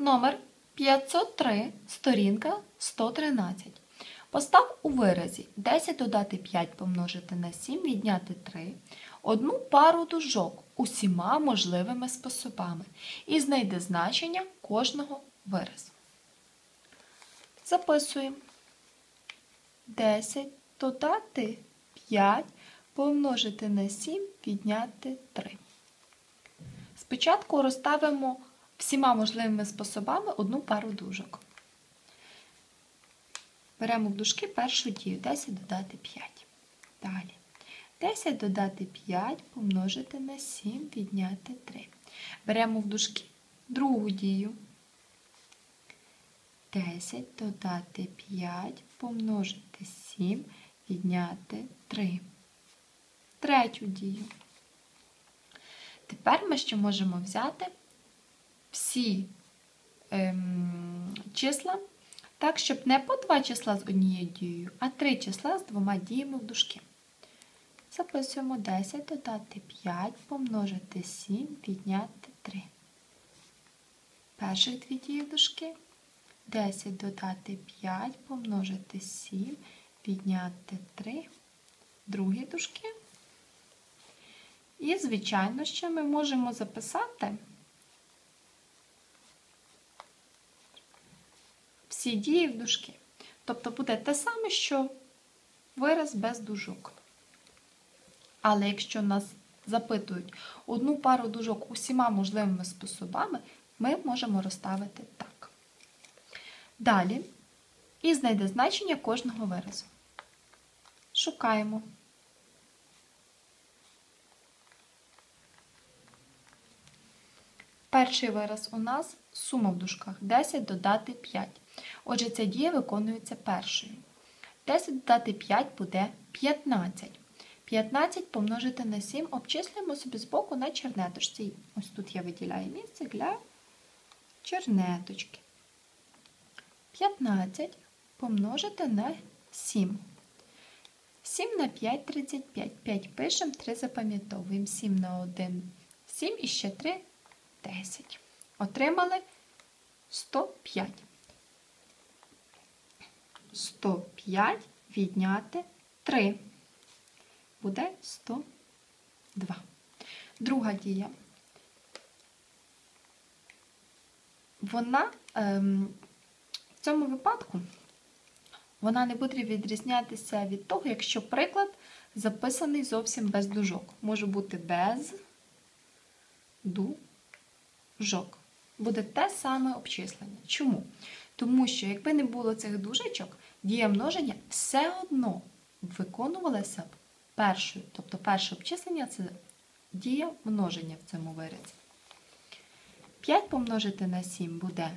Номер 503, сторінка 113. Постав у виразі 10 додати 5 помножити на 7, відняти 3, одну пару дужок усіма можливими способами і знайди значення кожного виразу. Записуємо. 10 додати 5 помножити на 7, відняти 3. Спочатку розставимо всіма можливими способами одну пару дужок. Беремо в дужки першу дію 10 додати 5. Далі. 10 додати 5 помножити на 7, відняти 3. Беремо в дужки другу дію. 10 додати 5 помножити 7, відняти 3. Третю дію. Тепер ми ще можемо взяти всі ем, числа так, щоб не по два числа з однією дією, а три числа з двома діями в дужки. Записуємо 10 додати 5, помножити 7, відняти 3. Перших дві дії в дужки. 10 додати 5, помножити 7, відняти 3. Другі дужки. І, звичайно, ще ми можемо записати всі дії в дужки. Тобто буде те саме, що вираз без дужок. Але якщо нас запитують одну пару дужок усіма можливими способами, ми можемо розставити так. Далі і знайде значення кожного виразу. Шукаємо. Перший вираз у нас сума в дужках 10 додати 5. Отже, ця дія виконується першою. 10 додати 5 буде 15. 15 помножити на 7 обчислюємо собі збоку на чернеточці. Ось тут я виділяю місце для чернеточки. 15 помножити на 7. 7 на 5 35. 5 пишемо, 3 запам'ятовуємо. 7 на 1 7 і ще 3 10. Отримали 105. 105 відняти 3. Буде 102. Друга дія. Вона ем, в цьому випадку вона не буде відрізнятися від того, якщо приклад записаний зовсім без дужок. Може бути без дужок. Буде те саме обчислення. Чому? Тому що, якби не було цих дужечок, дія множення все одно виконувалася б першою. Тобто перше обчислення це дія множення в цьому виразі. 5 помножити на 7 буде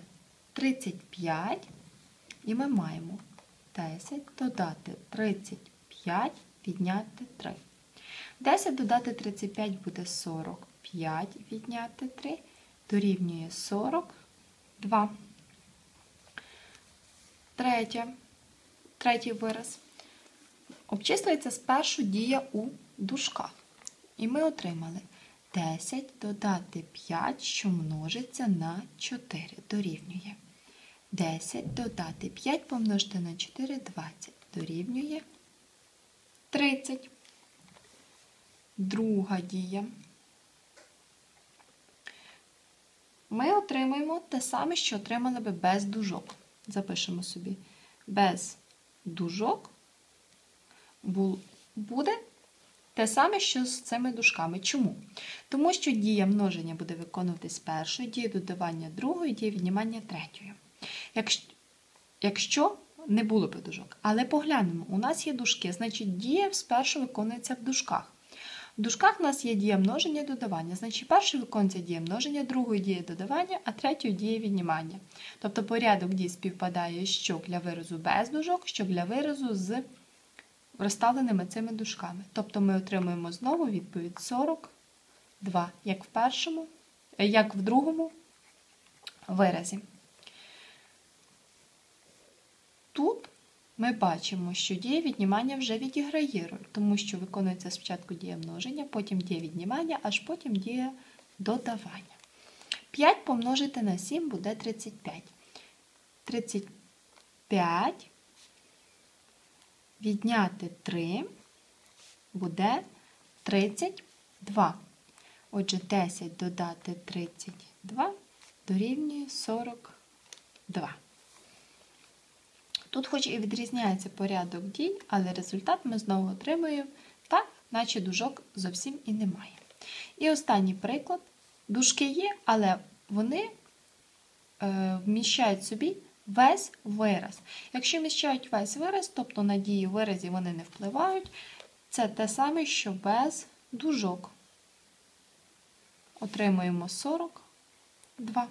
35. І ми маємо 10 додати 35, відняти 3. 10 додати 35 буде 45, відняти 3, дорівнює 42. Третє. Третій вираз. Обчислюється спершу дія у дужках. І ми отримали 10 додати 5, що множиться на 4, дорівнює. 10 додати 5 помножити на 4 20, дорівнює 30. Друга дія. Ми отримуємо те саме, що отримали би без дужок. Запишемо собі без дужок буде те саме, що з цими дужками. Чому? Тому що дія множення буде виконуватись першою, дія додавання другої, дія віднімання третьої. Якщо, не було б дужок. Але поглянемо, у нас є дужки, значить дія спершу виконується в дужках. В дужках у нас є дія множення додавання. Значить, першою виконується дія множення, другою дія додавання, а третьою дія віднімання. Тобто порядок дій співпадає що для виразу без дужок, що для виразу з розставленими цими дужками. Тобто ми отримуємо знову відповідь 42, як в першому, як в другому виразі. Тут ми бачимо, що дія віднімання вже відіграє роль, тому що виконується спочатку дія множення, потім дія віднімання, аж потім дія додавання. 5 помножити на 7 буде 35. 35 відняти 3 буде 32. Отже, 10 додати 32 дорівнює 42. Тут хоч і відрізняється порядок дій, але результат ми знову отримуємо так, наче дужок зовсім і немає. І останній приклад. Дужки є, але вони е, вміщають собі весь вираз. Якщо вміщають весь вираз, тобто на дії виразі вони не впливають, це те саме, що без дужок. Отримуємо 42.